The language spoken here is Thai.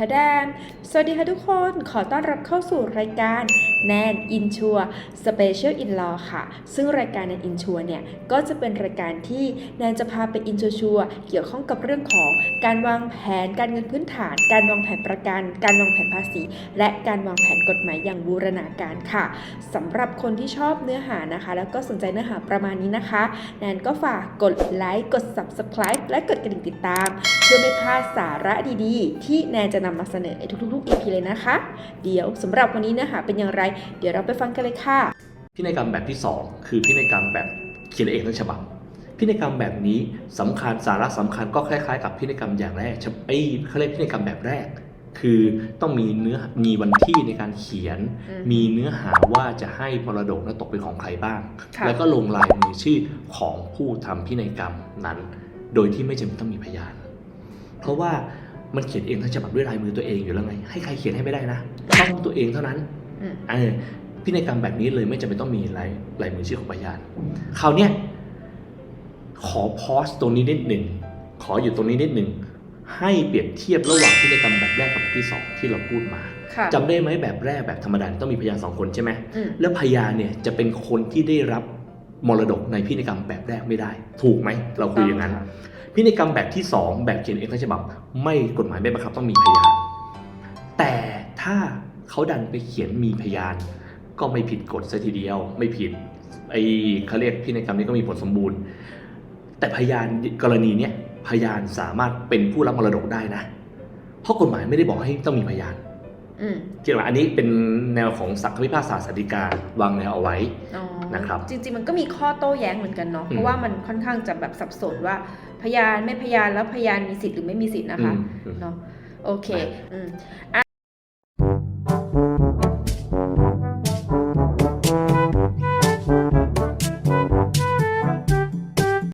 ทะแดม สวัสดีค่ะทุกคน ขอต้อนรับเข้าสู่รายการแนนอินชัวสเปเชียลอินลอค่ะ ซึ่งรายการแนนอินชัวเนี่ย ก็จะเป็นรายการที่แนนจะพาไปอินชัวเกี่ยวข้องกับเรื่องของการวางแผนการเงินพื้นฐาน การวางแผนประกัน การวางแผนภาษี และการวางแผนกฎหมายอย่างบูรณาการค่ะสำหรับคนที่ชอบเนื้อหานะคะ แล้วก็สนใจเนื้อหาประมาณนี้นะคะ แนนก็ฝากกดไลค์กด Subscribe และกดกระดิ่งติดตาม เพื่อไม่พลาดสาระดีๆ ที่แนนจะนำมาเสนอในทุกๆ EP เลยนะคะ เดี๋ยวสำหรับวันนี้เนื้อหาเป็นอย่างไร เดี๋ยวเราไปฟังกันเลยค่ะ พินัยกรรมแบบที่ 2 คือพินัยกรรมแบบเขียนเองทั้งฉบับพินัยกรรมแบบนี้สำคัญสาระสำคัญก็คล้ายๆ กับพินัยกรรมอย่างแรกฉบับไอ้ยเขาเรียกพินัยกรรมแบบแรก คือต้องมีเนื้อมีวันที่ในการเขียนอืมมีเนื้อหาว่าจะให้มรดกนั้นตกเป็นของใครบ้างค่ะแล้วก็ลงลายมือชื่อของผู้ทำพินัยกรรมนั้น โดยที่ไม่จำเป็นต้องมีพยาน เพราะว่า มันเขียนเองทั้งฉบับด้วยลายมือตัวเองอยู่แล้วไง ให้ใครเขียนให้ไม่ได้นะต้องตัวเองเท่านั้นอืมเออพินัยกรรมแบบนี้เลยไม่จำเป็นต้องมีลายลายมือชื่อของพยานคราวเนี้ยขอพอสตรงนี้นิดหนึ่งขออยู่ตรงนี้นิดหนึ่งให้เปรียบเทียบระหว่างพินัยกรรมแบบแรกกับแบบที่สองที่เราพูดมาค่ะจำได้ไหมแบบแรกแบบธรรมดาต้องมีพยานสองคนใช่ไหมอืมแล้วพยานเนี่ยจะเป็นคนที่ได้รับ มรดกในพินัยกรรมแบบแรกไม่ได้ ถูกไหม เราคุยอย่างนั้น พินัยกรรมแบบที่ 2 แบบเขียนเองทั้งฉบับ ไม่กฎหมายไม่บังคับต้องมีพยาน แต่ถ้าเขาดันไปเขียนมีพยาน ก็ไม่ผิดกฎซะทีเดียว ไม่ผิดไอ้เขาเรียกพินัยกรรมนี้ก็มีผลสมบูรณ์ แต่พยานกรณีเนี้ยพยานสามารถเป็นผู้รับมรดกได้นะ เพราะกฎหมายไม่ได้บอกให้ต้องมีพยาน อืมเกี่ยวกับอันนี้เป็นแนวของสังคมพิพากษาสาธิการวางแนวเอาไว้ อ๋อนะครับ จริง ๆ มันก็มีข้อโต้แย้งเหมือนกันเนาะอืมเพราะว่ามันค่อนข้างจะแบบสับสนว่า พยานไม่พยานแล้วพยานมีสิทธิ์หรือไม่มีสิทธิ์นะคะอืมอืมเนาะโอเคอืมอะ